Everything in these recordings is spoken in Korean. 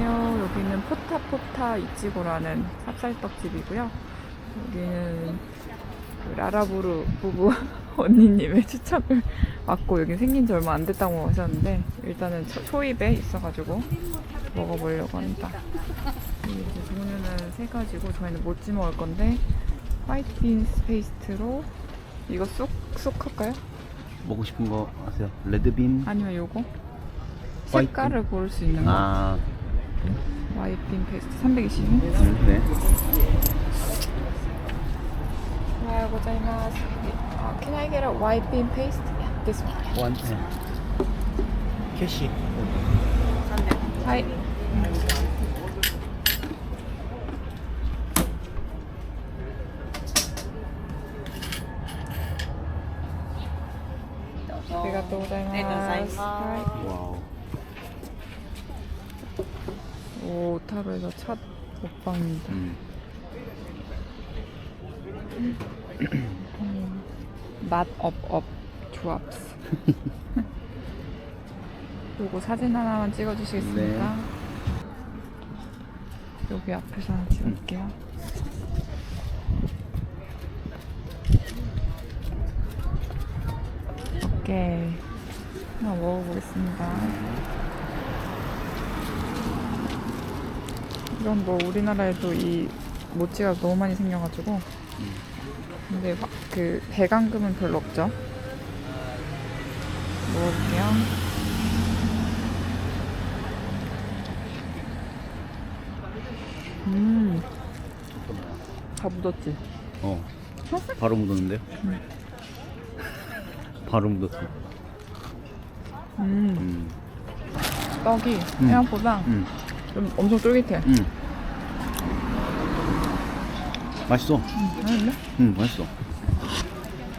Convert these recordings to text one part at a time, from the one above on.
안녕하세요. 여기는 포타포타 이치고라는 찹쌀떡집이고요. 여기는 그 라라부르 부부 언니님의 추천을 받고 여기 생긴 지 얼마 안 됐다고 하셨는데 일단은 초, 초입에 있어가지고 먹어보려고 합니다. 이제 종류는 세 가지고 저희는 모찌 먹을 건데 화이트 빈스 페이스트로 이거 쑥? 쑥 할까요? 먹고 싶은 거 아세요? 레드빈? 아니면 요거? 색깔을 고를 수 있는 거 아, 와이핑 베스트 320원. 네. 와요 고자이마스. Can I get a white bean paste? Yeah, this one. One. Yeah. 캐시. 하이. 감사합니다. 오, 타로에서 첫 먹방입니다. 음. 음, 맛 업업 조합스. 요거 사진 하나만 찍어주시겠습니까? 네. 여기 앞에서 하나 찍을게요. 오케이. 한번 먹어보겠습니다. 이런 뭐 우리나라에도 이 모찌가 너무 많이 생겨가지고 근데 화- 그 배강금은 별로 없죠. 먹어볼게요. 음, 다 묻었지. 어. 바로 묻었는데요? 바로 묻었어. 음, 음. 떡이 음. 생각보다 음. 좀 엄청 쫄깃해. 음. 맛있어. 음, 맛있네? 음, 맛있어.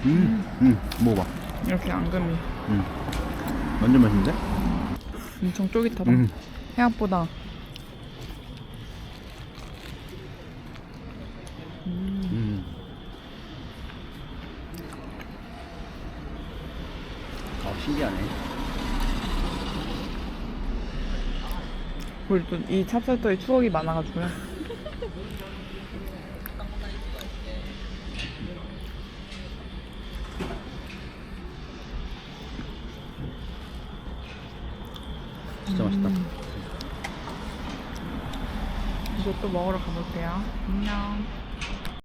음, 음, 먹어봐. 이렇게 앙금이 음. 완전 맛있는데? 엄청 쫄깃하다. 음. 생각보다. 음. 아, 신기하네. 우리 또 이 찹쌀떡에 추억이 많아가지고요. 진짜 맛있다. 이것도 먹으러 가볼게요. 안녕.